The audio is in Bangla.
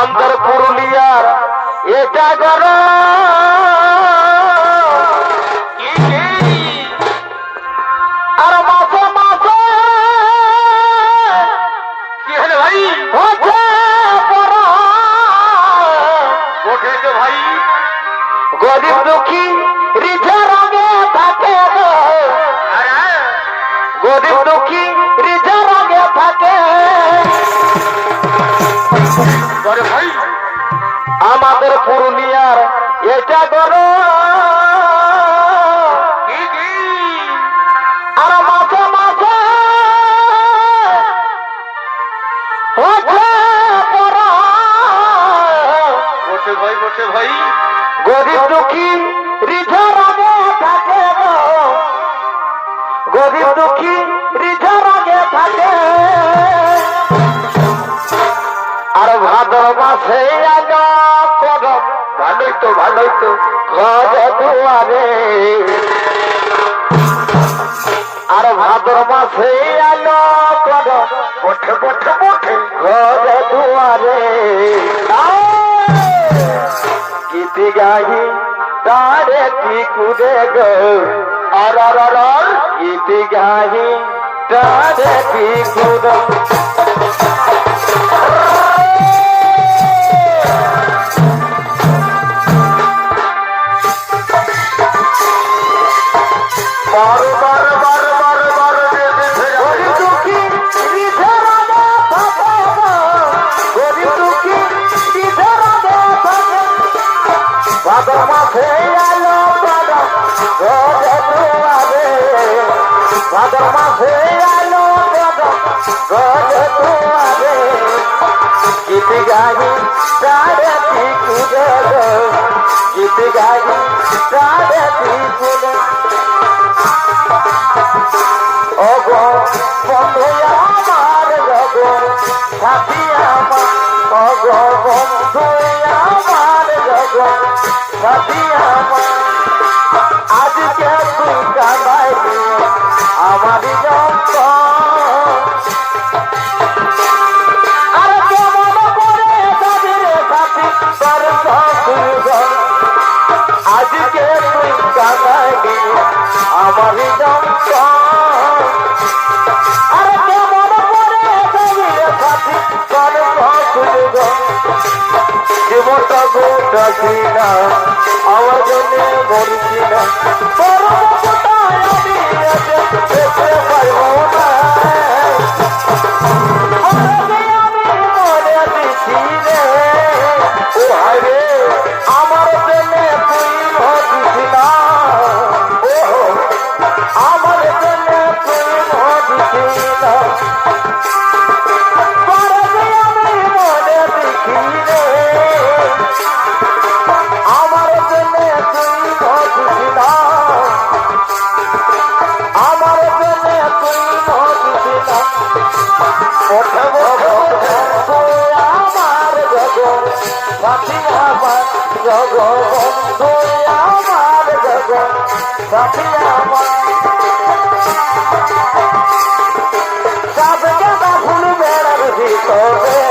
আন্তর পুরুলিয়ার এটা গর গরিব দুঃখী রঙে থাকে গরিব দুঃখী রঙে থাকে। আরে ভাই। আমাদের পুরুলিয়ার এটা গর কি কি? আর মাসে বসে ভাই বসে ভাই। গরিব দুঃখী রিঝে রঙে থাকে। গরিব দুঃখী রিঝে রঙে থাকে। করম ভালোই তো ভালোই তো ঘরে দুয়ারে আর ভাদর মাসে আলো করম বঠে বঠে বঠে ঘরে দুয়ারে গীতি গাহি, তারে টিকুরে গো? আর আর গীতি গাহি, তারে টিকুরে বার ভাদর মাসে আলো ঘরে দুয়ারে গীত গাহি তারে গো গীত গাহি তারে টিকুরে ওগো বন্ধু আমার গো সাথী আমার ওগো বন্ধু আমার গো সাথী আমার আজকে তুই কামাই জীবনটা গোটা কিনা আমার জন্য মরছি না পারব না সাথী আমার জগ তুই আমার জগ সাথী আমার। সাবকে ফুল বেড়ার ভিতরে